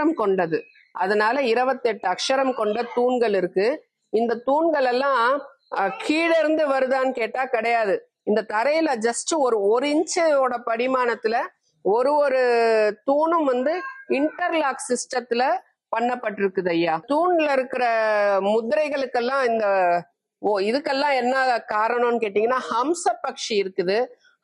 அக்ஷரம் கொண்டது. அதனால இருபத்தெட்டு அக்ஷரம் கொண்ட தூண்கள் இருக்கு. இந்த தூண்கள் எல்லாம் கீழே கீழ இருந்து வருதான்னு கேட்டா கிடையாது. இந்த தரையில ஜஸ்ட் ஒரு ஒரு இன்ச்சோட படிமானத்துல ஒரு ஒரு தூணும் வந்து இன்டர்லாக் சிஸ்டத்துல பண்ணப்பட்டிருக்குது ஐயா. தூண்ல இருக்கிற முதிரைகளுக்கெல்லாம் இந்த ஓ இதுக்கெல்லாம் என்ன காரணம்னு கேட்டீங்கன்னா ஹம்ச பக்ஷி இருக்குது.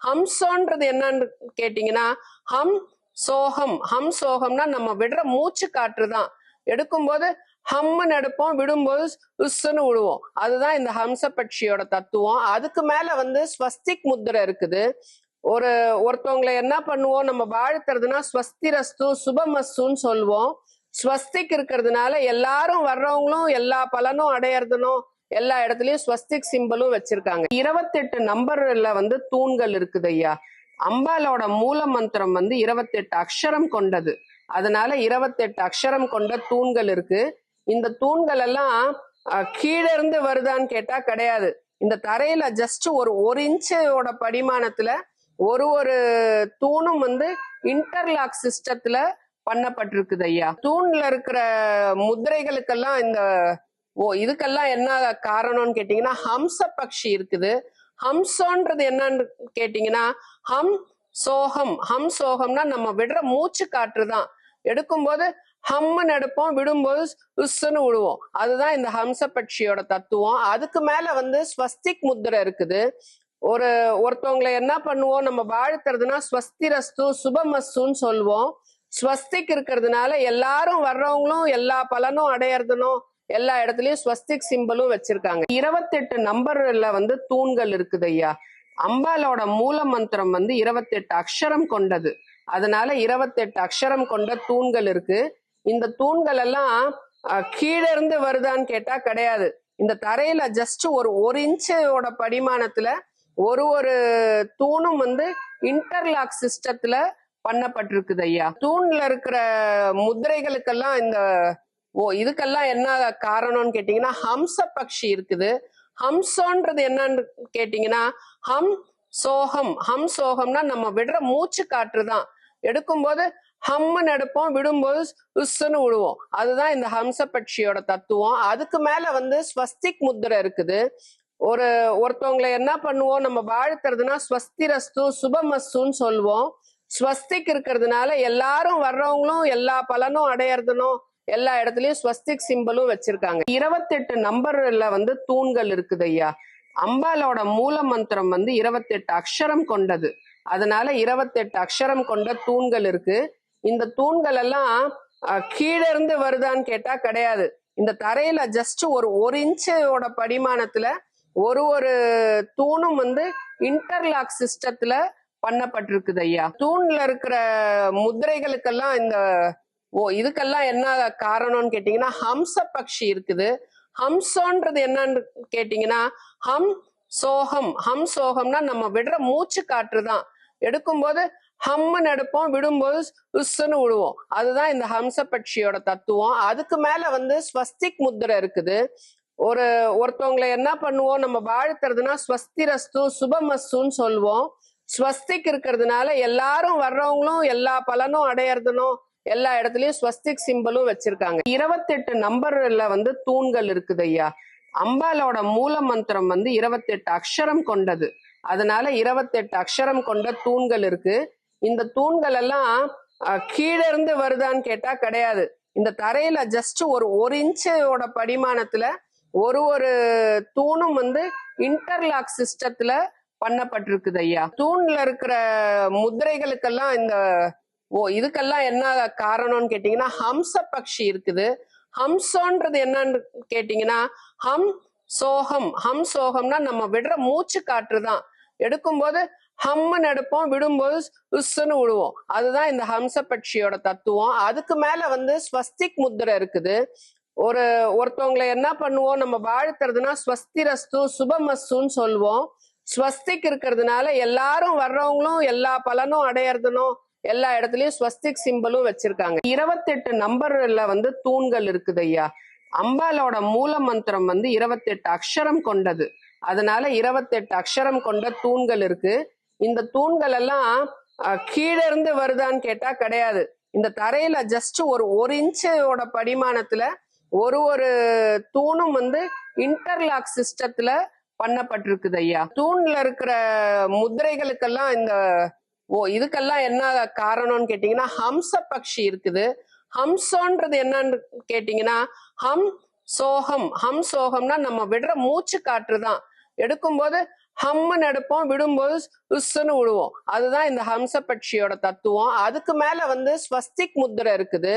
ஹம்சன்றது என்னன்னு கேட்டீங்கன்னா ஹம் சோகம் ஹம் சோகம்னா நம்ம விடுற மூச்சு காற்று தான் எடுக்கும்போது ஹம்முன்னு எடுப்போம் விடும்போது உஸ்ஸுன்னு விடுவோம். அதுதான் இந்த ஹம்ச பட்சியோட தத்துவம். அதுக்கு மேல வந்து ஸ்வஸ்திக் முத்திரை இருக்குது. ஒரு ஒருத்தவங்களை என்ன பண்ணுவோம்? நம்ம வாழ்த்துறதுன்னா ஸ்வஸ்திரஸ்து சுபமஸ்துன்னு சொல்லுவோம் ஸ்வஸ்திக் இருக்கிறதுனால எல்லாரும் வர்றவங்களும் எல்லா பலனும் அடையறதுனும் எல்லா இடத்துலயும் ஸ்வஸ்திக் சிம்பலும் வச்சிருக்காங்க. இருபத்தெட்டு நம்பர்ல வந்து தூண்கள் இருக்குது ஐயா. அம்பாலோட மூல மந்திரம் வந்து இருபத்தெட்டு அக்ஷரம் கொண்டது. அதனால இருபத்தெட்டு அக்ஷரம் கொண்ட தூண்கள் இருக்கு. இந்த தூண்கள் எல்லாம் கீழே இருந்து வருதான்னு கேட்டா கிடையாது. இந்த தரையில ஜஸ்ட் ஒரு ஒரு இன்ச்சோட படிமானத்துல ஒரு ஒரு தூணும் வந்து இன்டர்லாக் சிஸ்டத்துல பண்ணப்பட்டிருக்குது ஐயா. தூண்ல இருக்கிற முதிரைகளுக்கெல்லாம் இந்த ஓ இதுக்கெல்லாம் என்ன காரணம்னு கேட்டீங்கன்னா ஹம்ச பக்ஷி இருக்குது. ஹம்சோன்றது என்னன்னு கேட்டீங்கன்னா ஹம் சோகம். ஹம் சோகம்னா நம்ம விடுற மூச்சு காற்று தான் எடுக்கும்போது ஹம்முன்னு எடுப்போம் விடும்போது உஸ்ஸுன்னு விடுவோம். அதுதான் இந்த ஹம்ச பட்சியோட தத்துவம். அதுக்கு மேல வந்து ஸ்வஸ்திக் முத்திரை இருக்குது. ஒரு ஒருத்தவங்களை என்ன பண்ணுவோம்? நம்ம வாழ்த்துறதுன்னா ஸ்வஸ்திரஸ்து சுபமஸ்துன்னு சொல்லுவோம் ஸ்வஸ்திக் இருக்கிறதுனால எல்லாரும் வர்றவங்களும் எல்லா பலனும் அடையறதுனும் எல்லா இடத்துலயும் ஸ்வஸ்திக் சிம்பலும் வச்சிருக்காங்க. இருபத்தெட்டு நம்பர்ல வந்து தூண்கள் இருக்குது ஐயா. அம்பாலோட மூல மந்திரம் வந்து இருபத்தெட்டு அக்ஷரம் கொண்டது. அதனால இருபத்தெட்டு அக்ஷரம் கொண்ட தூண்கள் இருக்கு. இந்த தூண்கள் எல்லாம் அஹ், கீழ இருந்து வருதான்னு கேட்டா கிடையாது. இந்த தரையில ஜஸ்ட் ஒரு ஒரு இன்ச்சோட படிமானத்துல ஒரு ஒரு தூணும் வந்து இன்டர்லாக் சிஸ்டத்துல பண்ணப்பட்டிருக்குது ஐயா. தூண்ல இருக்கிற முதிரைகளுக்கெல்லாம் இந்த ஓ இதுக்கெல்லாம் என்ன காரணம்னு கேட்டீங்கன்னா ஹம்ச பக்ஷி இருக்குது. ஹம்சோன்றது என்னன்னு கேட்டீங்கன்னா ஹம் சோகம். ஹம் சோகம்னா நம்ம விடுற மூச்சு காற்று தான் எடுக்கும்போது ஹம்முன்னு எடுப்போம் விடும்போது உஸ்ஸுன்னு விடுவோம். அதுதான் இந்த ஹம்ச பட்சியோட தத்துவம். அதுக்கு மேல வந்து ஸ்வஸ்திக் முத்திரை இருக்குது. ஒரு ஒருத்தவங்களை என்ன பண்ணுவோம் நம்ம வாழ்த்துறதுன்னா ஸ்வஸ்திரஸ்து சுபமஸ்துன்னு சொல்லுவோம் ஸ்வஸ்திக் இருக்கிறதுனால எல்லாரும் வர்றவங்களும் எல்லா பலனும் அடையறதுனும் எல்லா இடத்துலயும் ஸ்வஸ்திக் சிம்பலும் வச்சிருக்காங்க. இருபத்தெட்டு நம்பர்ல வந்து தூண்கள் இருக்குது ஐயா. அம்பாலோட மூல மந்திரம் வந்து இருபத்தெட்டு அக்ஷரம் கொண்டது. அதனால இருபத்தெட்டு அக்ஷரம் கொண்ட தூண்கள் இருக்கு. இந்த தூண்கள் எல்லாம் அஹ், கீழ இருந்து வருதான்னு கேட்டா கிடையாது. இந்த தரையில ஜஸ்ட் ஒரு ஒரு இன்ச்சோட படிமானத்துல ஒரு ஒரு தூணும் வந்து இன்டர்லாக் சிஸ்டத்துல பண்ணப்பட்டிருக்குது ஐயா. தூண்ல இருக்கிற முதிரைகளுக்கெல்லாம் இந்த ஓ இதுக்கெல்லாம் என்ன காரணம்னு கேட்டீங்கன்னா ஹம்ச பக்ஷி இருக்குது. ஹம்சோன்றது என்னன்னு கேட்டீங்கன்னா ஹம் சோகம். ஹம் சோகம்னா நம்ம விடுற மூச்சு காற்று தான். எடுக்கும்போது ஹம்முன்னு எடுப்போம் விடும்போது உஸ்ஸுன்னு விடுவோம். அதுதான் இந்த ஹம்ச பட்சியோட தத்துவம். அதுக்கு மேல வந்து ஸ்வஸ்திக் முத்திரை இருக்குது. ஒரு ஒருத்தவங்களை என்ன பண்ணுவோம் நம்ம வாழ்த்துறதுனா ஸ்வஸ்திரஸ்து சுபமஸ்துன்னு சொல்லுவோம் ஸ்வஸ்திக் இருக்கிறதுனால எல்லாரும் வர்றவங்களும் எல்லா பலனும் அடையறதுனும் எல்லா இடத்துலயும் ஸ்வஸ்திக் சிம்பலும் வச்சிருக்காங்க. இருபத்தெட்டு நம்பர்ல வந்து தூண்கள் இருக்குது ஐயா. அம்பாலோட மூல மந்திரம் வந்து இருபத்தெட்டு அக்ஷரம் கொண்டது. அதனால இருபத்தெட்டு அக்ஷரம் கொண்ட தூண்கள் இருக்கு. இந்த தூண்கள் எல்லாம் அஹ், இருந்து வருதான்னு கேட்டா கிடையாது. இந்த தரையில ஜஸ்ட் ஒரு ஒரு இன்ச்சோட படிமானத்துல ஒரு ஒரு தூணும் வந்து இன்டர்லாக் சிஸ்டத்துல பண்ணப்பட்டிருக்குது ஐயா. தூண்ல இருக்கிற முதிரைகளுக்கெல்லாம் இந்த ஓ இதுக்கெல்லாம் என்ன காரணம்னு கேட்டீங்கன்னா ஹம்ச பக்ஷி இருக்குது. ஹம்சோன்றது என்னன்னு கேட்டீங்கன்னா ஹம் சோகம். ஹம் சோகம்னா நம்ம விடுற மூச்சு காற்று தான். எடுக்கும்போது ஹம்முன்னு எடுப்போம் விடும்போது உஸ்ஸுன்னு விடுவோம். அதுதான் இந்த ஹம்ச பட்சியோட தத்துவம். அதுக்கு மேல வந்து ஸ்வஸ்திக் முத்திரை இருக்குது. ஒரு ஒருத்தவங்களை என்ன பண்ணுவோம் நம்ம வாழ்த்துறதுன்னா ஸ்வஸ்திரஸ்து சுபமஸ்துன்னு சொல்லுவோம் ஸ்வஸ்திக் இருக்கிறதுனால எல்லாரும் வர்றவங்களும் எல்லா பலனும் அடையறதுனும் எல்லா இடத்துலயும் ஸ்வஸ்திக் சிம்பலும் வச்சிருக்காங்க. இருபத்தெட்டு நம்பர்ல வந்து தூண்கள் இருக்குது ஐயா. அம்பாலோட மூல மந்திரம் வந்து இருபத்தெட்டு அக்ஷரம் கொண்டது. அதனால இருபத்தெட்டு அக்ஷரம் கொண்ட தூண்கள் இருக்கு. இந்த தூண்கள் எல்லாம் அஹ், இருந்து வருதான்னு கேட்டா கிடையாது. இந்த தரையில ஜஸ்ட் ஒரு ஒரு இன்ச்சோட படிமானத்துல ஒரு ஒரு தூணும் வந்து இன்டர்லாக் சிஸ்டத்துல பண்ணப்பட்டிருக்குது ஐயா. தூண்ல இருக்கிற முதிரைகளுக்கெல்லாம் இந்த ஓ இதுக்கெல்லாம் என்ன காரணம்னு கேட்டீங்கன்னா ஹம்ச பக்ஷி இருக்குது. ஹம்சோன்றது என்னன்னு கேட்டீங்கன்னா ஹம் சோகம். ஹம் சோகம்னா நம்ம விடுற மூச்சு காற்று தான். எடுக்கும்போது ஹம்முன்னு எடுப்போம் விடும்போது உஸ்ஸுன்னு விடுவோம். அதுதான் இந்த ஹம்ச பட்சியோட தத்துவம். அதுக்கு மேல வந்து ஸ்வஸ்திக் முத்திரை இருக்குது.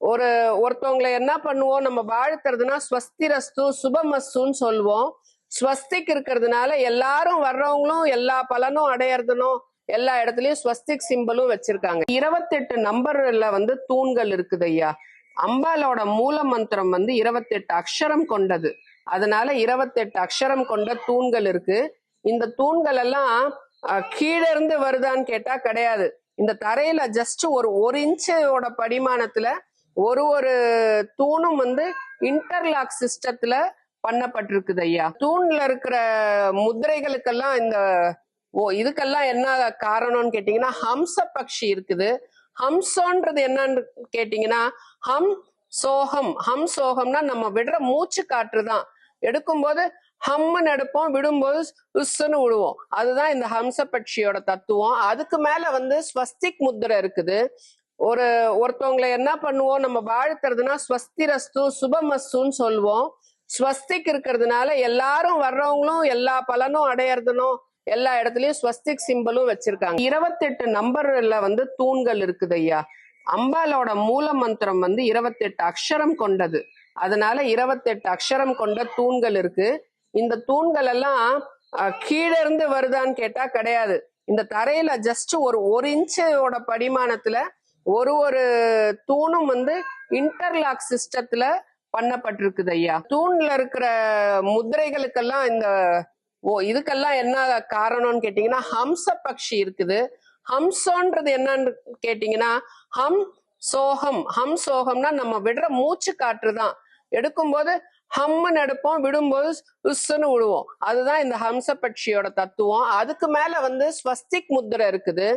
ஒரு ஒருத்தவங்களை என்ன பண்ணுவோம் நம்ம வாழ்த்துறதுன்னா ஸ்வஸ்திரஸ்து சுபமஸ்துன்னு சொல்லுவோம் ஸ்வஸ்திக் இருக்கிறதுனால எல்லாரும் வர்றவங்களும் எல்லா பலனும் அடையறதுனும் எல்லா இடத்துலயும் ஸ்வஸ்திக் சிம்பலும் வச்சிருக்காங்க. இருபத்தெட்டு நம்பர்ல வந்து தூண்கள் இருக்குது ஐயா. அம்பாலோட மூல மந்திரம் வந்து இருபத்தெட்டு அக்ஷரம் கொண்டது. அதனால இருபத்தெட்டு அக்ஷரம் கொண்ட தூண்கள் இருக்கு. இந்த தூண்கள் எல்லாம் அஹ், இருந்து வருதான்னு கேட்டா கிடையாது. இந்த தரையில ஜஸ்ட் ஒரு ஒரு இன்ச்சோட படிமானத்துல ஒரு ஒரு தூணும் வந்து இன்டர்லாக் சிஸ்டத்துல பண்ணப்பட்டிருக்குது ஐயா. தூண்ல இருக்கிற முதிரைகளுக்கெல்லாம் இந்த ஓ இதுக்கெல்லாம் என்ன காரணம்னு கேட்டீங்கன்னா ஹம்ச பக்ஷி இருக்குது. ஹம்சோன்றது என்னன்னு கேட்டீங்கன்னா ஹம் சோகம். ஹம் சோகம்னா நம்ம விடுற மூச்சு காற்று தான். எடுக்கும்போது ஹம்முன்னு எடுப்போம் விடும்போது உஸ்ஸுன்னு விடுவோம். அதுதான் இந்த ஹம்ச பட்சியோட தத்துவம். அதுக்கு மேல வந்து ஸ்வஸ்திக் முத்திரை இருக்குது. ஒரு ஒருத்தவங்களை என்ன பண்ணுவோம் நம்ம வாழ்த்துறதுன்னா ஸ்வஸ்திரஸ்து சுபமஸ்துன்னு சொல்லுவோம் ஸ்வஸ்திக் இருக்கிறதுனால எல்லாரும் வர்றவங்களும் எல்லா பலனும் அடையறதுனும் எல்லா இடத்துலயும் ஸ்வஸ்திக் சிம்பலும் வச்சிருக்காங்க. இருபத்தெட்டு நம்பர்ல வந்து தூண்கள் இருக்குது ஐயா. அம்பாலோட மூல மந்திரம் வந்து இருபத்தெட்டு அக்ஷரம் கொண்டது. அதனால இருபத்தெட்டு அக்ஷரம் கொண்ட தூண்கள் இருக்கு. இந்த தூண்கள் எல்லாம் அஹ், கீழ இருந்து வருதான்னு கேட்டா கிடையாது. இந்த தரையில ஜஸ்ட் ஒரு ஒரு இன்ச்சோட படிமானத்துல ஒரு ஒரு தூணும் வந்து இன்டர்லாக் சிஸ்டத்துல பண்ணப்பட்டிருக்குது ஐயா. தூண்ல இருக்கிற முதிரைகளுக்கெல்லாம் இந்த ஓ இதுக்கெல்லாம் என்ன காரணம்னு கேட்டீங்கன்னா ஹம்ச பக்ஷி இருக்குது. ஹம்சோன்றது என்னன்னு கேட்டீங்கன்னா ஹம் சோகம். ஹம் சோகம்னா நம்ம விடுற மூச்சு காற்று தான் எடுக்கும்போது ஹம்முன்னு எடுப்போம் விடும்போது உஸ்ஸுன்னு விடுவோம். அதுதான் இந்த ஹம்ச பட்சியோட தத்துவம். அதுக்கு மேல வந்து ஸ்வஸ்திக் முத்திரை இருக்குது.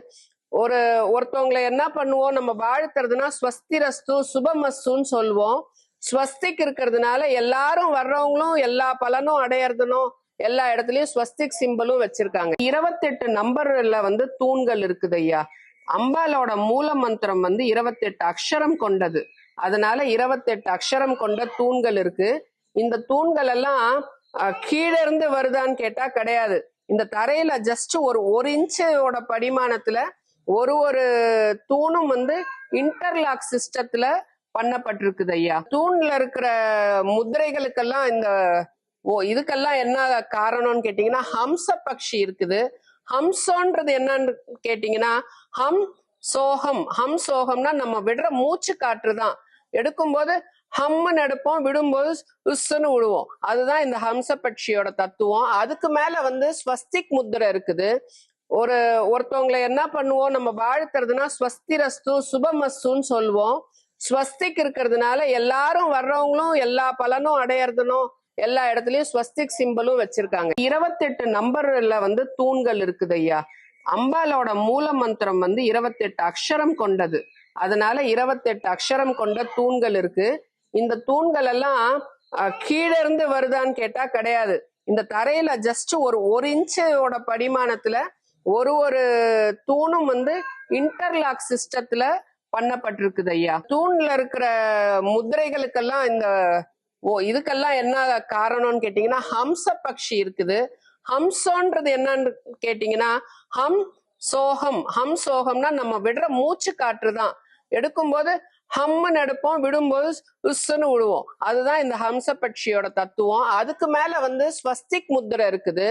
ஒரு ஒருத்தவங்களை என்ன பண்ணுவோம் நம்ம வாழ்த்துறதுன்னா ஸ்வஸ்திரஸ்து சுபமஸ்துன்னு சொல்லுவோம் ஸ்வஸ்திக் இருக்கிறதுனால எல்லாரும் வர்றவங்களும் எல்லா பலனும் அடையறதுனும் எல்லா இடத்துலயும் ஸ்வஸ்திக் சிம்பலும் வச்சிருக்காங்க. இருபத்தெட்டு நம்பர்ல வந்து தூண்கள் இருக்குது ஐயா. அம்பாலோட மூல மந்திரம் வந்து இருபத்தெட்டு அக்ஷரம் கொண்டது. அதனால இருபத்தெட்டு அக்ஷரம் கொண்ட தூண்கள் இருக்கு. இந்த தூண்கள் எல்லாம் அஹ், கீழ இருந்து வருதான்னு கேட்டா கிடையாது. இந்த தரையில ஜஸ்ட் ஒரு ஒரு இன்ச்சோட படிமானத்துல ஒரு ஒரு தூணும் வந்து இன்டர்லாக் சிஸ்டத்துல பண்ணப்பட்டிருக்குது ஐயா. தூண்ல இருக்கிற முதிரைகளுக்கெல்லாம் இந்த ஓ இதுக்கெல்லாம் என்ன காரணம்னு கேட்டீங்கன்னா ஹம்ச பக்ஷி இருக்குது. ஹம்சோன்றது என்னன்னு கேட்டீங்கன்னா ஹம் சோகம். ஹம் சோகம்னா நம்ம விடுற மூச்சு காற்று தான். எடுக்கும்போது ஹம்முன்னு எடுப்போம் விடும்போது உஸ்ஸுன்னு விடுவோம். அதுதான் இந்த ஹம்ச பட்சியோட தத்துவம். அதுக்கு மேல வந்து ஸ்வஸ்திக் முத்திரை இருக்குது. ஒரு ஒருத்தவங்களை என்ன பண்ணுவோம் நம்ம வாழ்த்துறதுன்னா ஸ்வஸ்திரஸ்து சுபமஸ்துன்னு சொல்லுவோம் ஸ்வஸ்திக் இருக்கிறதுனால எல்லாரும் வர்றவங்களும் எல்லா பலனும் அடையறதுனும் எல்லா இடத்துலயும் ஸ்வஸ்திக் சிம்பலும் வச்சிருக்காங்க. இருபத்தெட்டு நம்பர்ல வந்து தூண்கள் இருக்குது ஐயா. அம்பாலோட மூல மந்திரம் வந்து இருபத்தெட்டு அக்ஷரம் கொண்டது. அதனால இருபத்தெட்டு அக்ஷரம் கொண்ட தூண்கள் இருக்கு. இந்த தூண்கள் எல்லாம் அஹ், கீழ இருந்து வருதான்னு கேட்டா கிடையாது. இந்த தரையில ஜஸ்ட் ஒரு ஒரு இன்ச்சோட படிமானத்துல ஒரு ஒரு தூணும் வந்து இன்டர்லாக் சிஸ்டத்துல பண்ணப்பட்டிருக்குது ஐயா. தூண்ல இருக்கிற முதிரைகளுக்கெல்லாம் இந்த ஓ இதுக்கெல்லாம் என்ன காரணம்னு கேட்டீங்கன்னா ஹம்ச பக்ஷி இருக்குது. ஹம்சோன்றது என்னன்னு கேட்டீங்கன்னா ஹம் சோகம். ஹம் சோகம்னா நம்ம விடுற மூச்சு காற்று தான். எடுக்கும்போது ஹம்முன்னு எடுப்போம் விடும்போது உஸ்ஸுன்னு விடுவோம். அதுதான் இந்த ஹம்ச பட்சியோட தத்துவம். அதுக்கு மேல வந்து ஸ்வஸ்திக் முத்திரை இருக்குது.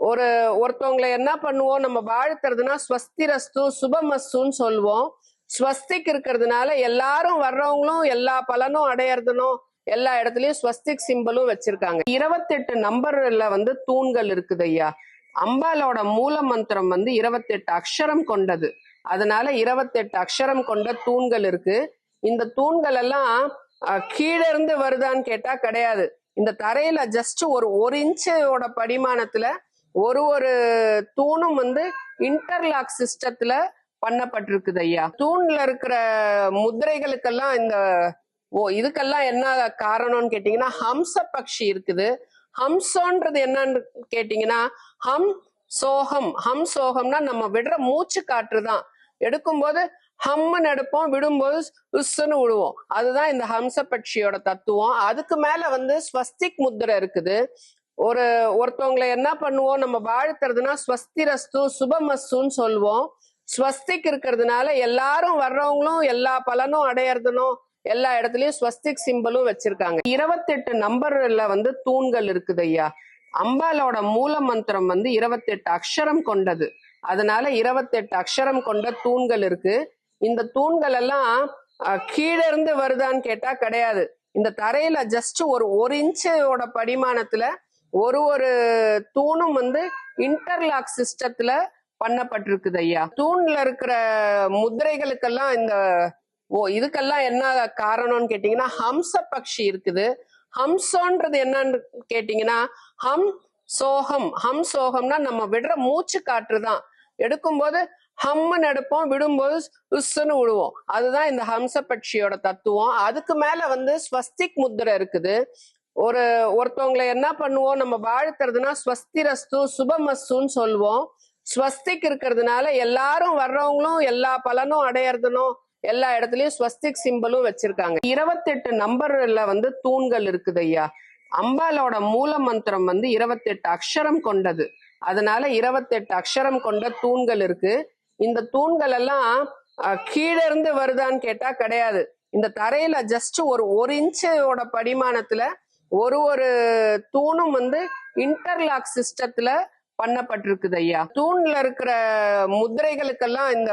ஒரு ஒருத்தவங்களை என்ன பண்ணுவோம் நம்ம வாழ்த்துறதுன்னா ஸ்வஸ்திரஸ்து சுபமஸ்துன்னு சொல்லுவோம் ஸ்வஸ்திக் இருக்கிறதுனால எல்லாரும் வர்றவங்களும் எல்லா பலனும் அடையறதுனும் எல்லா இடத்துலயும் ஸ்வஸ்திக் சிம்பலும் வச்சிருக்காங்க. இருபத்தெட்டு நம்பர்ல வந்து தூண்கள் இருக்குது ஐயா. அம்பாலோட மூல மந்திரம் வந்து இருபத்தெட்டு அக்ஷரம் கொண்டது. அதனால இருபத்தெட்டு அக்ஷரம் கொண்ட தூண்கள் இருக்கு. இந்த தூண்கள் எல்லாம் அஹ், இருந்து வருதான்னு கேட்டா கிடையாது. இந்த தரையில ஜஸ்ட் ஒரு ஒரு இன்ச்சோட படிமானத்துல ஒரு ஒரு தூணும் வந்து இன்டர்லாக் சிஸ்டத்துல பண்ணப்பட்டிருக்குது ஐயா. தூண்ல இருக்கிற முதிரைகளுக்கெல்லாம் இந்த ஓ இதுக்கெல்லாம் என்ன காரணம்னு கேட்டீங்கன்னா ஹம்ச பக்ஷி இருக்குது. ஹம்சோன்றது என்னன்னு கேட்டீங்கன்னா ஹம் சோகம். ஹம் சோகம்னா நம்ம விடுற மூச்சு காற்று தான். எடுக்கும்போது ஹம்முன்னு எடுப்போம் விடும்போது உஸ்ஸுன்னு விடுவோம். அதுதான் இந்த ஹம்ச பட்சியோட தத்துவம். அதுக்கு மேல வந்து ஸ்வஸ்திக் முத்திரை இருக்குது. ஒரு ஒருத்தவங்களை என்ன பண்ணுவோம் நம்ம வாழ்த்துறதுனா ஸ்வஸ்திரஸ்து சுபமஸ்துன்னு சொல்லுவோம் ஸ்வஸ்திக் இருக்கிறதுனால எல்லாரும் வர்றவங்களும் எல்லா பலனும் அடையறதுனும் எல்லா இடத்துலயும் ஸ்வஸ்திக் சிம்பிளும் வச்சிருக்காங்க. இருபத்தெட்டு நம்பர்ல வந்து தூண்கள் இருக்குது ஐயா. அம்பாலோட மூல மந்திரம் வந்து இருபத்தெட்டு அக்ஷரம் கொண்டது. அதனால இருபத்தெட்டு அக்ஷரம் கொண்ட தூண்கள் இருக்கு. இந்த தூண்கள் எல்லாம் அஹ், இருந்து வருதான்னு கேட்டா கிடையாது. இந்த தரையில ஜஸ்ட் ஒரு ஒரு இன்ச்சோட படிமானத்துல ஒரு ஒரு தூணும் வந்து இன்டர்லாக் சிஸ்டத்துல பண்ணப்பட்டிருக்குது ஐயா. தூண்ல இருக்கிற முதிரைகளுக்கெல்லாம் இந்த ஓ இதுக்கெல்லாம் என்ன காரணம்னு கேட்டீங்கன்னா ஹம்ச பக்ஷி இருக்குது. ஹம்சோன்றது என்னன்னு கேட்டீங்கன்னா ஹம் சோகம். ஹம் சோகம்னா நம்ம விடுற மூச்சு காற்று தான். எடுக்கும்போது ஹம்முன்னு எடுப்போம் விடும்போது உஸ்ஸுன்னு விடுவோம். அதுதான் இந்த ஹம்ச பட்சியோட தத்துவம். அதுக்கு மேல வந்து ஸ்வஸ்திக் முத்திரை இருக்குது. ஒரு ஒருத்தவங்களை என்ன பண்ணுவோம்? நம்ம வாழ்த்துறதுனா ஸ்வஸ்திரஸ்து சுபமஸ்துன்னு சொல்லுவோம் ஸ்வஸ்திக் இருக்கிறதுனால எல்லாரும் வர்றவங்களும் எல்லா பலனும் அடையறதுனும் எல்லா இடத்துலயும் ஸ்வஸ்திக் சிம்பிளும் வச்சிருக்காங்க. இருபத்தெட்டு நம்பர்ல வந்து தூண்கள் இருக்குது ஐயா. அம்பாலோட மூல மந்திரம் வந்து இருபத்தெட்டு அக்ஷரம் கொண்டது. அதனால இருபத்தெட்டு அக்ஷரம் கொண்ட தூண்கள் இருக்கு. இந்த தூண்கள் எல்லாம் அஹ், இருந்து வருதான்னு கேட்டா கிடையாது. இந்த தரையில ஜஸ்ட் ஒரு ஒரு இன்ச்சோட படிமானத்துல ஒரு ஒரு தூணும் வந்து இன்டர்லாக் சிஸ்டத்துல பண்ணப்பட்டிருக்குது ஐயா. தூண்ல இருக்கிற முதிரைகளுக்கெல்லாம் இந்த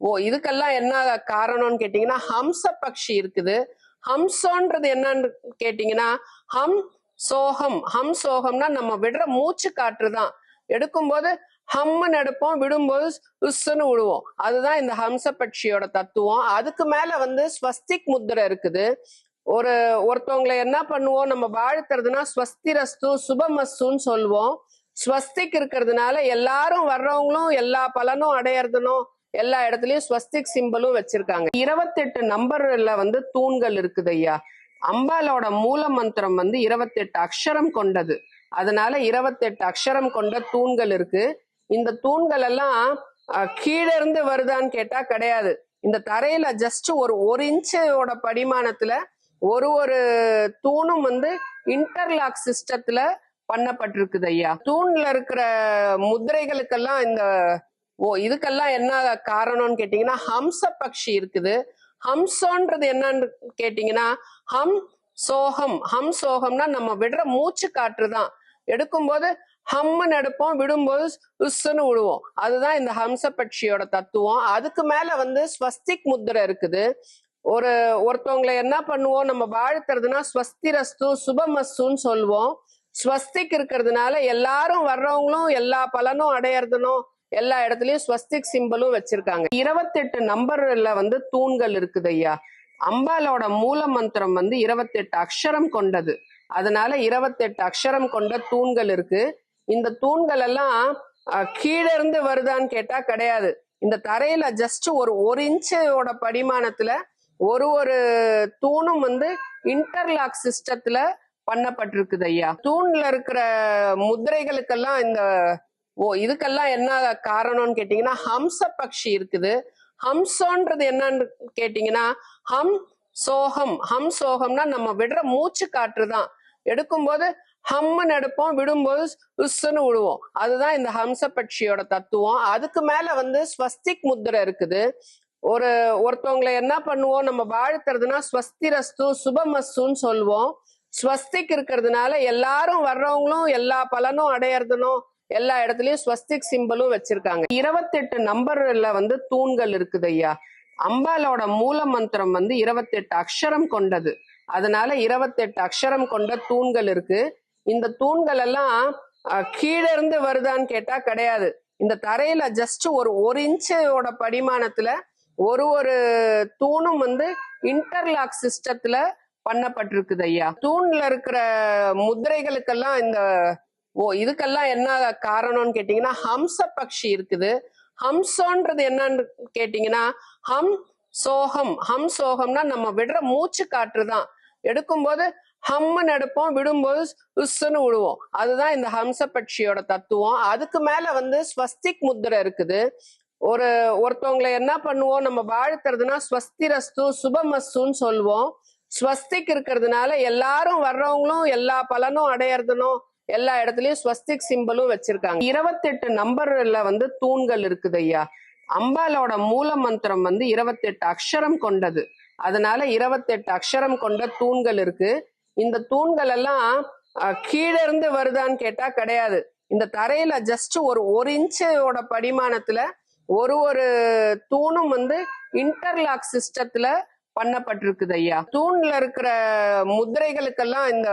ஓ இதுக்கெல்லாம் என்ன காரணம்னு கேட்டீங்கன்னா ஹம்ச பக்ஷி இருக்குது. ஹம்சோன்றது என்னன்னு கேட்டீங்கன்னா ஹம் சோகம். ஹம் சோகம்னா நம்ம விடுற மூச்சு காற்று தான். எடுக்கும்போது ஹம்முன்னு எடுப்போம் விடும்போது உஸ்ஸுன்னு விடுவோம். அதுதான் இந்த ஹம்ச பட்சியோட தத்துவம். அதுக்கு மேல வந்து ஸ்வஸ்திக் முத்திரை இருக்குது. ஒரு ஒருத்தவங்களை என்ன பண்ணுவோம்? நம்ம வாழ்த்துறதுனா ஸ்வஸ்திரஸ்து சுபமஸ்துன்னு சொல்லுவோம் ஸ்வஸ்திக் இருக்கிறதுனால எல்லாரும் வர்றவங்களும் எல்லா பலனும் அடையறதுனும் எல்லா இடத்துலயும் ஸ்வஸ்திக் சிம்பிளும் வச்சிருக்காங்க. இருபத்தெட்டு நம்பர்ல வந்து தூண்கள் இருக்குது ஐயா. அம்பாலோட மூல மந்திரம் வந்து இருபத்தெட்டு அக்ஷரம் கொண்டது. அதனால இருபத்தெட்டு அக்ஷரம் கொண்ட தூண்கள் இருக்கு. இந்த தூண்கள் எல்லாம் அஹ், இருந்து வருதான்னு கேட்டா கிடையாது. இந்த தரையில ஜஸ்ட் ஒரு ஒரு இன்ச்சோட படிமானத்துல ஒரு ஒரு தூணும் வந்து இன்டர்லாக் சிஸ்டத்துல பண்ணப்பட்டிருக்குது ஐயா. தூண்ல இருக்கிற முத்திரைகளுக்கெல்லாம் இந்த ஓ இதுக்கெல்லாம் என்ன காரணம்னு கேட்டீங்கன்னா ஹம்ச பக்ஷி இருக்குது. ஹம்சோன்றது என்னன்னு கேட்டீங்கன்னா ஹம் சோகம். ஹம் சோகம்னா நம்ம விடுற மூச்சு காற்று தான் எடுக்கும்போது ஹம்முன்னு எடுப்போம் விடும்போது உஸ்ஸுன்னு விடுவோம். அதுதான் இந்த ஹம்ச பட்சியோட தத்துவம். அதுக்கு மேல வந்து ஸ்வஸ்திக் முத்திரை இருக்குது. ஒரு ஒருத்தவங்களை என்ன பண்ணுவோம் நம்ம வாழ்த்துறதுனா ஸ்வஸ்திரஸ்து சுபமஸ்துன்னு சொல்லுவோம் ஸ்வஸ்திக் இருக்கிறதுனால எல்லாரும் வர்றவங்களும் எல்லா பலனும் அடையறதுனும் எல்லா இடத்துலயும் ஸ்வஸ்திக் சிம்பிளும் வச்சிருக்காங்க. இருபத்தெட்டு நம்பர்ல வந்து தூண்கள் இருக்குது ஐயா. அம்பாலோட மூல மந்திரம் வந்து இருபத்தெட்டு அக்ஷரம் கொண்டது. அதனால இருபத்தெட்டு அக்ஷரம் கொண்ட தூண்கள் இருக்கு. இந்த தூண்கள் எல்லாம் அஹ், இருந்து வருதான்னு கேட்டா கிடையாது. இந்த தரையில ஜஸ்ட் ஒரு ஒரு இன்ச்சோட படிமானத்துல ஒரு ஒரு தூணும் வந்து இன்டர்லாக் சிஸ்டத்துல பண்ணப்பட்டிருக்குது ஐயா. தூண்ல இருக்கிற முதிரைகளுக்கெல்லாம் இந்த ஓ இதுக்கெல்லாம் என்ன காரணம்னு கேட்டீங்கன்னா ஹம்ச பக்ஷி இருக்குது. ஹம்சோன்றது என்னன்னு கேட்டீங்கன்னா ஹம் சோகம். ஹம் சோகம்னா நம்ம விடுற மூச்சு காற்று தான். எடுக்கும்போது ஹம்முன்னு எடுப்போம் விடும்போது உஸ்ஸுன்னு விடுவோம். அதுதான் இந்த ஹம்ச பட்சியோட தத்துவம். அதுக்கு மேல வந்து ஸ்வஸ்திக் முத்திரை இருக்குது. ஒரு ஒருத்தவங்களை என்ன பண்ணுவோம் நம்ம வாழ்த்துறதுனா ஸ்வஸ்திரஸ்து சுபமஸ்துன்னு சொல்லுவோம் ஸ்வஸ்திக் இருக்கிறதுனால எல்லாரும் வர்றவங்களும் எல்லா பலனும் அடையறதுனும் எல்லா இடத்துலயும் ஸ்வஸ்திக் சிம்பிளும் வச்சிருக்காங்க. இருபத்தெட்டு நம்பர்ல வந்து தூண்கள் இருக்குது ஐயா. அம்பாலோட மூல மந்திரம் வந்து இருபத்தெட்டு அக்ஷரம் கொண்டது. அதனால இருபத்தெட்டு அக்ஷரம் கொண்ட தூண்கள் இருக்கு. இந்த தூண்கள் எல்லாம் அஹ், கீழ இருந்து வருதான்னு கேட்டா கிடையாது. இந்த தரையில ஜஸ்ட் ஒரு ஒரு இன்ச்சோட படிமானத்துல ஒரு ஒரு தூணும் வந்து இன்டர்லாக் சிஸ்டத்துல பண்ணப்பட்டிருக்குது ஐயா. தூண்ல இருக்கிற முதிரைகளுக்கெல்லாம் இந்த ஓ இதுக்கெல்லாம் என்ன காரணம்னு கேட்டீங்கன்னா ஹம்ச பக்ஷி இருக்குது. ஹம்சோன்றது என்னன்னு கேட்டீங்கன்னா ஹம் சோகம். ஹம் சோகம்னா நம்ம விடுற மூச்சு காற்று தான். எடுக்கும்போது ஹம்முன்னு எடுப்போம் விடும்போது உஸ்ஸுன்னு விடுவோம். அதுதான் இந்த ஹம்ச பட்சியோட தத்துவம். அதுக்கு மேல வந்து ஸ்வஸ்திக் முத்திரை இருக்குது. ஒரு ஒருத்தவங்களை என்ன பண்ணுவோம் நம்ம வாழ்த்துறதுனா ஸ்வஸ்திரஸ்து சுபமஸ்துன்னு சொல்லுவோம் ஸ்வஸ்திக் இருக்கிறதுனால எல்லாரும் வர்றவங்களும் எல்லா பலனும் அடையறதுனும் எல்லா இடத்துலயும் ஸ்வஸ்திக் சிம்பிளும் வச்சிருக்காங்க. இருபத்தெட்டு நம்பர்ல வந்து தூண்கள் இருக்குது ஐயா. அம்பாலோட மூல மந்திரம் வந்து இருபத்தெட்டு அக்ஷரம் கொண்டது. அதனால இருபத்தெட்டு அக்ஷரம் கொண்ட தூண்கள் இருக்கு. இந்த தூண்கள் எல்லாம் கீழே இருந்து வருதான்னு கேட்டா கிடையாது. இந்த தரையில ஜஸ்ட் ஒரு ஒரு இன்ச்சோட படிமானத்துல ஒரு ஒரு தூணும் வந்து இன்டர்லாக் சிஸ்டத்துல பண்ணப்பட்டிருக்குது ஐயா. தூண்ல இருக்கிற முதிரைகளுக்கெல்லாம் இந்த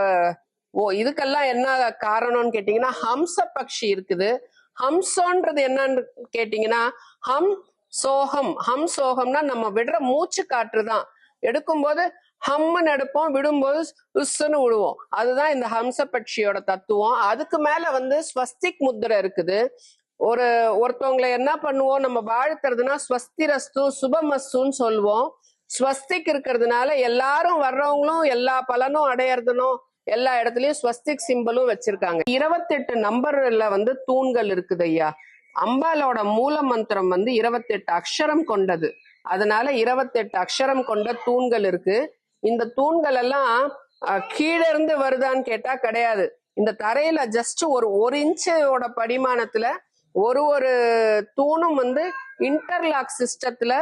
ஓ இதுக்கெல்லாம் என்ன காரணம்னு கேட்டீங்கன்னா ஹம்ச பக்ஷி இருக்குது. ஹம்சோன்றது என்னன்னு கேட்டீங்கன்னா ஹம் சோகம். ஹம் சோகம்னா நம்ம விடுற மூச்சு காற்று தான். எடுக்கும்போது ஹம்முன்னு எடுப்போம் விடும்போது உஸ்ஸுன்னு விடுவோம். அதுதான் இந்த ஹம்ச பட்சியோட தத்துவம். அதுக்கு மேல வந்து ஸ்வஸ்திக் முத்திரை இருக்குது. ஒரு ஒருத்தவங்களை என்ன பண்ணுவோம் நம்ம வாழ்த்துறதுனா ஸ்வஸ்திரஸ்து சுபமஸ்துன்னு சொல்லுவோம் ஸ்வஸ்திக் இருக்கிறதுனால எல்லாரும் வர்றவங்களும் எல்லா பலனும் அடையறதுனும் எல்லா இடத்துலயும் ஸ்வஸ்திக் சிம்பிளும் வச்சிருக்காங்க. இருபத்தெட்டு நம்பர்ல வந்து தூண்கள் இருக்குது ஐயா. அம்பாலோட மூல மந்திரம் வந்து இருபத்தெட்டு அக்ஷரம் கொண்டது. அதனால இருபத்தெட்டு அக்ஷரம் கொண்ட தூண்கள் இருக்கு. இந்த தூண்கள் எல்லாம் அஹ், கீழே இருந்து வருதான்னு கேட்டா கிடையாது. இந்த தரையில ஜஸ்ட் ஒரு ஒரு இன்ச்சோட படிமானத்துல ஒரு ஒரு தூணும் வந்து இன்டர்லாக் சிஸ்டத்துல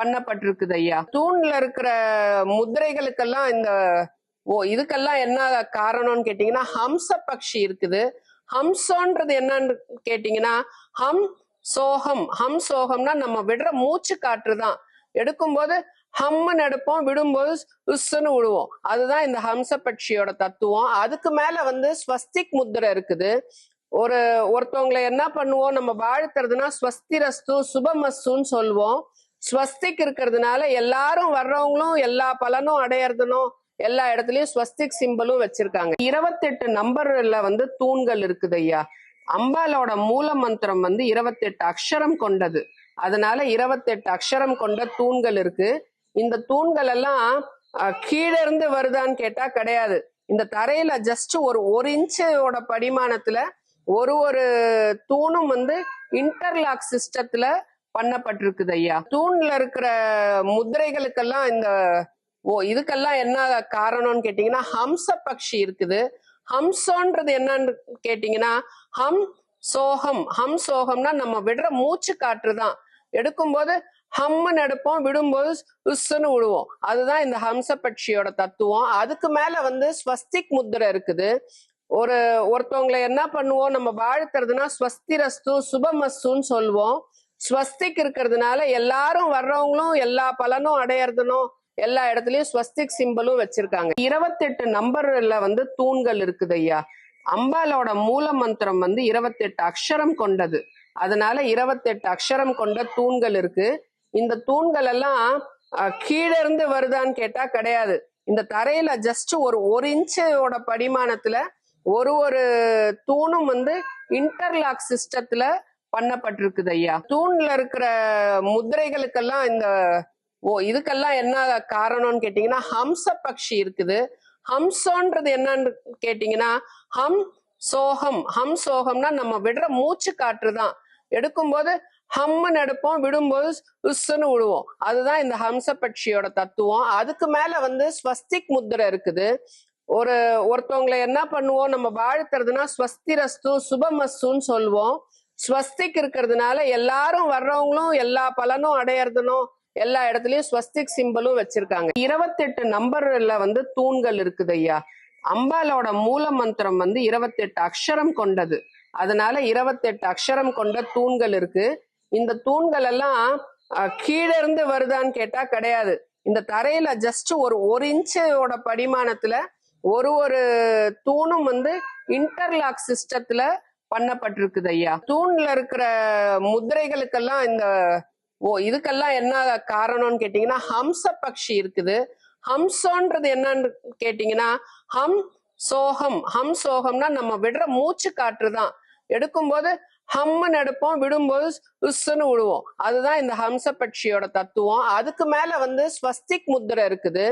பண்ணப்பட்டிருக்குது ஐயா. தூண்ல இருக்கிற முதிரைகளுக்கெல்லாம் இந்த ஓ இதுக்கெல்லாம் என்ன காரணம்னு கேட்டீங்கன்னா ஹம்ச பக்ஷி இருக்குது. ஹம்சோன்றது என்னன்னு கேட்டீங்கன்னா ஹம் சோகம். ஹம் சோகம்னா நம்ம விடுற மூச்சு காற்று தான். எடுக்கும்போது ஹம்முன்னு எடுப்போம் விடும்போது உஸ்ஸுன்னு விடுவோம். அதுதான் இந்த ஹம்ச பட்சியோட தத்துவம். அதுக்கு மேல வந்து ஸ்வஸ்திக் முத்திரை இருக்குது. ஒரு ஒருத்தவங்களை என்ன பண்ணுவோம் நம்ம வாழ்த்துறதுனா ஸ்வஸ்திரஸ்து சுபமஸ்துன்னு சொல்லுவோம் ஸ்வஸ்திக் இருக்கிறதுனால எல்லாரும் வர்றவங்களும் எல்லா பலனும் அடையறதுனும் எல்லா இடத்துலயும் ஸ்வஸ்திக் சிம்பிளும் வச்சிருக்காங்க. இருபத்தெட்டு நம்பர்ல வந்து தூண்கள் இருக்குது ஐயா. அம்பாலோட மூல மந்திரம் வந்து இருபத்தெட்டு அக்ஷரம் கொண்டது. அதனால இருபத்தெட்டு அக்ஷரம் கொண்ட தூண்கள் இருக்கு. இந்த தூண்கள் எல்லாம் அஹ், கீழே இருந்து வருதான்னு கேட்டா கிடையாது. இந்த தரையில ஜஸ்ட் ஒரு ஒரு இன்ச்சோட படிமானத்துல ஒரு ஒரு தூணும் வந்து இன்டர்லாக் சிஸ்டத்துல பண்ணப்பட்டிருக்குது ஐயா. தூண்ல இருக்கிற முதிரைகளுக்கெல்லாம் இந்த ஓ இதுக்கெல்லாம் என்ன காரணம்னு கேட்டீங்கன்னா ஹம்ச பக்ஷி இருக்குது. ஹம்சோன்றது என்னன்னு கேட்டீங்கன்னா ஹம் சோகம். ஹம் சோகம்னா நம்ம விடுற மூச்சு காற்று தான். எடுக்கும்போது ஹம்முன்னு எடுப்போம் விடும்போது உஸ்ஸுன்னு விடுவோம். அதுதான் இந்த ஹம்ச பட்சியோட தத்துவம். அதுக்கு மேல வந்து ஸ்வஸ்திக் முத்திரை இருக்குது. ஒரு ஒருத்தவங்களை என்ன பண்ணுவோம்? நம்ம வாழ்த்துறதுனா ஸ்வஸ்திரஸ்து சுபமஸ்துன்னு சொல்லுவோம் ஸ்வஸ்திக் இருக்கிறதுனால எல்லாரும் வர்றவங்களும் எல்லா பலனும் அடையறதுனும் எல்லா இடத்துலயும் ஸ்வஸ்திக் சிம்பிளும் வச்சிருக்காங்க. இருபத்தெட்டு நம்பர்ல வந்து தூண்கள் இருக்குது ஐயா. அம்பாலோட மூல மந்திரம் வந்து இருபத்தெட்டு அக்ஷரம் கொண்டது. அதனால இருபத்தெட்டு அக்ஷரம் கொண்ட தூண்கள் இருக்கு. இந்த தூண்கள் எல்லாம் அஹ், கீழே இருந்து வருதான்னு கேட்டா கிடையாது. இந்த தரையில ஜஸ்ட் ஒரு ஒரு இன்ச்சோட படிமானத்துல ஒரு ஒரு தூணும் வந்து இன்டர்லாக் சிஸ்டத்துல பண்ணப்பட்டிருக்குது ஐயா. தூண்ல இருக்கிற முதிரைகளுக்கெல்லாம் இந்த ஓ இதுக்கெல்லாம் என்ன காரணம்னு கேட்டீங்கன்னா ஹம்ச பக்ஷி இருக்குது. ஹம்சோன்றது என்னன்னு கேட்டீங்கன்னா ஹம் சோகம். ஹம் சோகம்னா நம்ம விடுற மூச்சு காற்று தான். எடுக்கும்போது ஹம்முன்னு எடுப்போம் விடும்போது உஸ்ஸுன்னு விடுவோம். அதுதான் இந்த ஹம்ச பட்சியோட தத்துவம். அதுக்கு மேல வந்து ஸ்வஸ்திக் முத்திரை இருக்குது. ஒரு ஒருத்தவங்களை என்ன பண்ணுவோம் நம்ம வாழ்த்துறதுனா ஸ்வஸ்திரஸ்து சுபமஸ்துன்னு சொல்லுவோம் ஸ்வஸ்திக் இருக்கிறதுனால எல்லாரும் வர்றவங்களும் எல்லா பலனும் அடையறதுனும் எல்லா இடத்துலயும் ஸ்வஸ்திக் சிம்பிளும் வச்சிருக்காங்க. இருபத்தெட்டு நம்பர்ல வந்து தூண்கள் இருக்குது ஐயா. அம்பாலோட மூல மந்திரம் வந்து இருபத்தெட்டு அக்ஷரம் கொண்டது. அதனால இருபத்தெட்டு அக்ஷரம் கொண்ட தூண்கள் இருக்கு. இந்த தூண்கள் எல்லாம் அஹ், கீழே இருந்து வருதான்னு கேட்டா கிடையாது. இந்த தரையில ஜஸ்ட் ஒரு ஒரு இன்ச்சோட படிமானத்துல ஒரு ஒரு தூணும் வந்து இன்டர்லாக் சிஸ்டத்துல பண்ணப்பட்டிருக்குது ஐயா. தூண்ல இருக்கிற முத்திரைகளுக்கெல்லாம் இந்த ஓ இதுக்கெல்லாம் என்ன காரணம்னு கேட்டீங்கன்னா ஹம்ச பக்ஷி இருக்குது. ஹம்சோன்றது என்னன்னு கேட்டீங்கன்னா ஹம் சோகம். ஹம் சோகம்னா நம்ம விடுற மூச்சு காற்று தான் எடுக்கும்போது ஹம்முன்னு எடுப்போம் விடும்போது உஸ்ஸுன்னு விடுவோம். அதுதான் இந்த ஹம்ச பட்சியோட தத்துவம். அதுக்கு மேல வந்து ஸ்வஸ்திக் முத்திரை இருக்குது.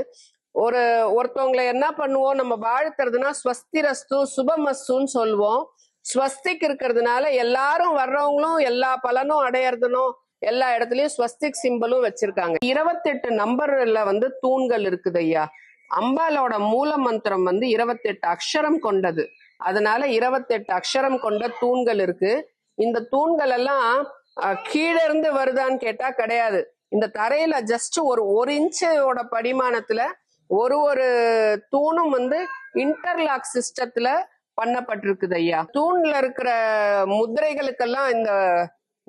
ஒரு ஒருத்தவங்களை என்ன பண்ணுவோம் நம்ம வாழ்த்துறதுன்னா ஸ்வஸ்திரஸ்து சுபமஸ்துன்னு சொல்லுவோம் ஸ்வஸ்திக் இருக்கிறதுனால எல்லாரும் வர்றவங்களும் எல்லா பலனும் அடையறதுனும் எல்லா இடத்துலயும் ஸ்வஸ்திக் சிம்பலும் வச்சிருக்காங்க. இருபத்தெட்டு நம்பர்ல வந்து தூண்கள் இருக்குது ஐயா. அம்பாலோட மூல மந்திரம் வந்து இருபத்தெட்டு அக்ஷரம் கொண்டது. அதனால இருபத்தெட்டு அக்ஷரம் கொண்ட தூண்கள் இருக்கு. இந்த தூண்கள் எல்லாம் அஹ், கீழே இருந்து வருதான்னு கேட்டா கிடையாது. இந்த தரையில ஜஸ்ட் ஒரு ஒரு இன்ச்சோட படிமானத்துல ஒரு ஒரு தூணும் வந்து இன்டர்லாக் சிஸ்டத்துல பண்ணப்பட்டிருக்குது ஐயா. தூண்ல இருக்கிற முதிரைகளுக்கெல்லாம் இந்த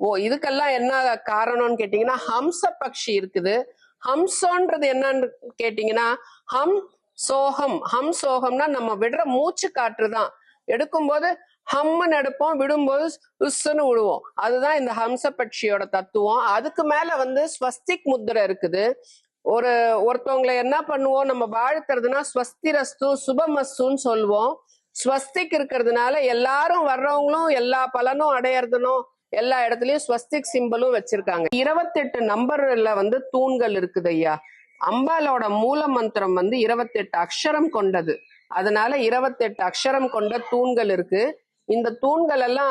ஓ இதுக்கெல்லாம் என்ன காரணம்னு கேட்டீங்கன்னா ஹம்ச பக்ஷி இருக்குது. ஹம்சோன்றது என்னன்னு கேட்டீங்கன்னா ஹம் சோகம். ஹம் சோகம்னா நம்ம விடுற மூச்சு காற்று தான். எடுக்கும்போது ஹம்முன்னு எடுப்போம் விடும்போது உஸ்ஸுன்னு விடுவோம். அதுதான் இந்த ஹம்ச பட்சியோட தத்துவம். அதுக்கு மேல வந்து ஸ்வஸ்திக் முத்திரை இருக்குது. ஒரு ஒருத்தவங்களை என்ன பண்ணுவோம் நம்ம வாழ்த்துறதுன்னா ஸ்வஸ்திரஸ்து சுபமஸ்துன்னு சொல்லுவோம் ஸ்வஸ்திக் இருக்கிறதுனால எல்லாரும் வர்றவங்களும் எல்லா பலனும் அடையறதுனும் எல்லா இடத்துலயும் ஸ்வஸ்திக் சிம்பலும் வச்சிருக்காங்க. இருபத்தெட்டு நம்பர்ல வந்து தூண்கள் இருக்குது ஐயா. அம்பாலோட மூல மந்திரம் வந்து இருபத்தெட்டு அக்ஷரம் கொண்டது. அதனால இருபத்தெட்டு அக்ஷரம் கொண்ட தூண்கள் இருக்கு. இந்த தூண்கள் எல்லாம்